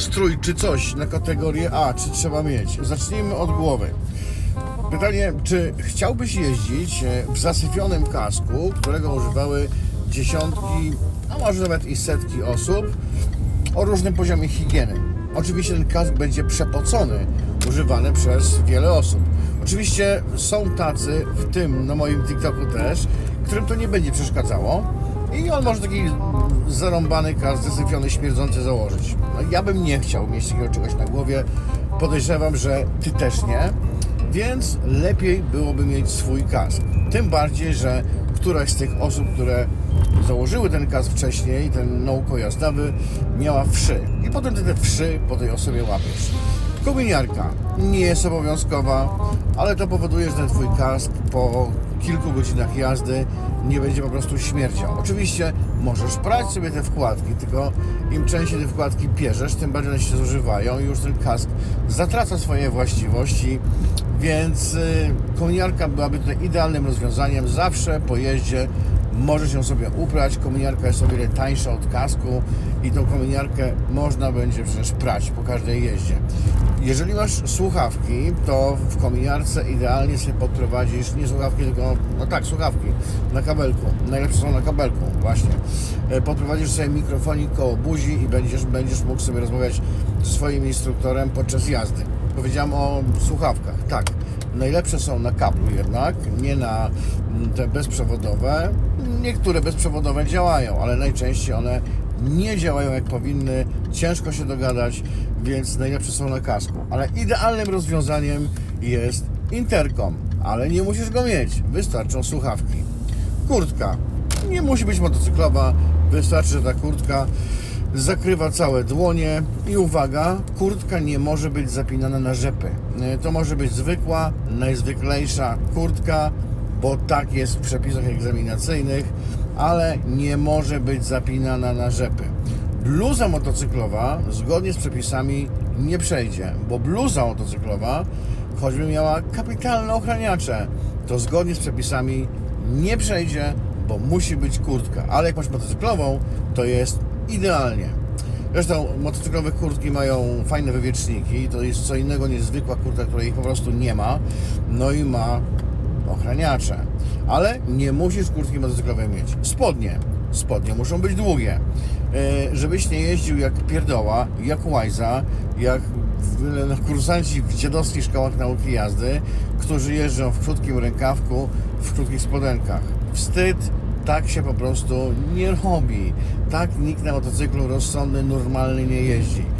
strój czy coś na kategorię A, czy trzeba mieć? Zacznijmy od głowy. Pytanie, czy chciałbyś jeździć e, w zasypionym kasku, którego używały dziesiątki, a może nawet i setki osób o różnym poziomie higieny? Oczywiście ten kask będzie przepocony, używany przez wiele osób. Oczywiście są tacy, w tym na moim TikToku też, którym to nie będzie przeszkadzało i on może taki zarąbany kask, zasypiony, śmierdzący założyć. No, ja bym nie chciał mieć takiego czegoś na głowie. Podejrzewam, że ty też nie. Więc lepiej byłoby mieć swój kask. Tym bardziej, że któraś z tych osób, które założyły ten kask wcześniej, ten nauko jazdowy, miała wszy. I potem ty te wszy po tej osobie łapiesz. Kominiarka nie jest obowiązkowa, ale to powoduje, że ten twój kask po kilku godzinach jazdy nie będzie po prostu śmierdział. Oczywiście możesz prać sobie te wkładki, tylko im częściej te wkładki bierzesz, tym bardziej one się zużywają i już ten kask zatraca swoje właściwości, więc y, kominiarka byłaby tutaj idealnym rozwiązaniem. Zawsze po jeździe możesz ją sobie uprać. Kominiarka jest o wiele tańsza od kasku i tą kominiarkę można będzie przecież prać po każdej jeździe. Jeżeli masz słuchawki, to w kominiarce idealnie sobie podprowadzisz nie słuchawki, tylko, no tak, słuchawki na kabelku. Najlepsze są na kabelku, właśnie. E, Podprowadzisz sobie mikrofonik koło buzi i będziesz, będziesz mógł sobie rozmawiać ze swoim instruktorem podczas jazdy. Powiedziałem o słuchawkach, tak. Najlepsze są na kablu jednak, nie na mm, te bezprzewodowe. Niektóre bezprzewodowe działają, ale najczęściej one nie działają jak powinny, ciężko się dogadać, więc najlepsze są na kasku. Ale idealnym rozwiązaniem jest interkom, ale nie musisz go mieć, wystarczą słuchawki. Kurtka nie musi być motocyklowa, wystarczy, że ta kurtka zakrywa całe dłonie i uwaga, kurtka nie może być zapinana na rzepy. E, To może być zwykła, najzwyklejsza kurtka, bo tak jest w przepisach egzaminacyjnych, ale nie może być zapinana na rzepy. Bluza motocyklowa zgodnie z przepisami nie przejdzie, bo bluza motocyklowa, choćby miała kapitalne ochraniacze, to zgodnie z przepisami nie przejdzie, bo musi być kurtka. Ale jak masz motocyklową, to jest idealnie. Zresztą motocyklowe kurtki mają fajne wywieczniki, to jest co innego niż zwykła kurtka, której ich po prostu nie ma. No i ma ochraniacze. Ale nie musisz kurtki motocyklowej mieć. Spodnie. Spodnie muszą być długie. E, Żebyś nie jeździł jak pierdoła, jak łajza, jak kursanci w dziadowskich szkołach nauki jazdy, którzy jeżdżą w krótkim rękawku, w krótkich spodenkach. Wstyd, tak się po prostu nie robi. Tak nikt na motocyklu rozsądny, normalny nie jeździ.